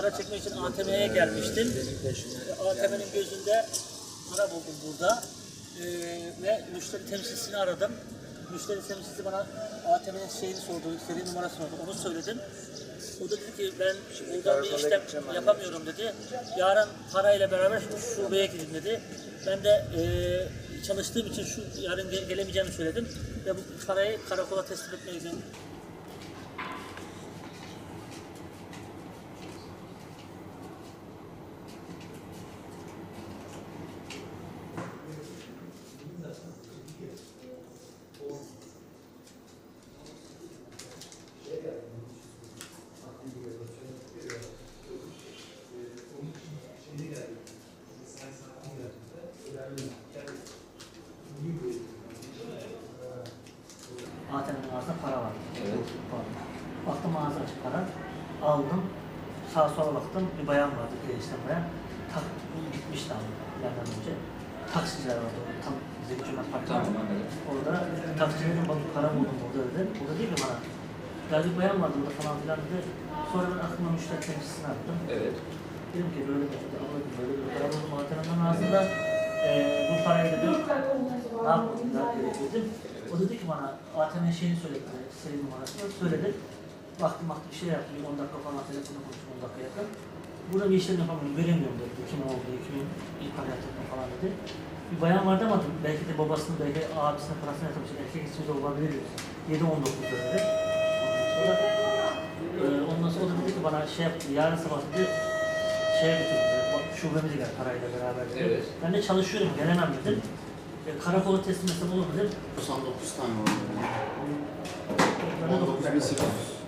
para çekmek için ATM'ye gelmiştim. ATM'nin gözünde para buldum burada. E, ve müşteri temsilcisini aradım. Müşteri temsilcisi bana ATM'nin şeyini sordu, seri numarasını sordu. Onu söyledim. O da dedi ki ben buradan bir işlem yapamıyorum dedi. Yarın parayla beraber şu şubeye gidin dedi. Ben de e, çalıştığım için şu yarın ge- gelemeyeceğimi söyledim. Ve bu parayı karakola teslim etmeye gittim. ATM'nin ağzında para var. Evet. Baktım ağzı açık para. Aldım. Sağa sola baktım. Bir bayan vardı gençten bayan. Tak, gitmişti abi benden önce. Taksiciler vardı orada. Tam Zeki Cömert Parkı var. Tamam. Orada taksicilerin bak para buldum burada dedi. O da değil mi bana? Ya bir bayan vardı orada falan filan dedi. Sonra ben aklıma müşteri temsilcisini attım. Evet. Dedim ki böyle bir şey anladım böyle bir para buldum ATM'nin ağzında. Eee bu parayı dedim ne yapmam dedim. O dedi ki bana ATM şeyini söyledi, seri numarasını söyledi. Baktım baktım bir şey yaptım, 10 dakika falan telefonla konuştum 10 dakika yakın. Burada bir işlem yapamıyorum, göremiyorum dedi. Kim olduğu, kimin ilk para yatırma falan dedi. Bir bayan vardı ama belki de babasının, belki abisinin parasını yatırmış, erkek ismi de olabilir. 7-19 dedi. Ondan sonra, e, ondan sonra o da dedi ki bana şey yaptı, yarın sabah dedi, şeye götürdü, şubemize gel parayla beraber dedi. Evet. Ben de çalışıyorum, gelemem dedim. E, karakola teslim etsem olur mu dedim. 99 tane de 19 bin sıfır. Ben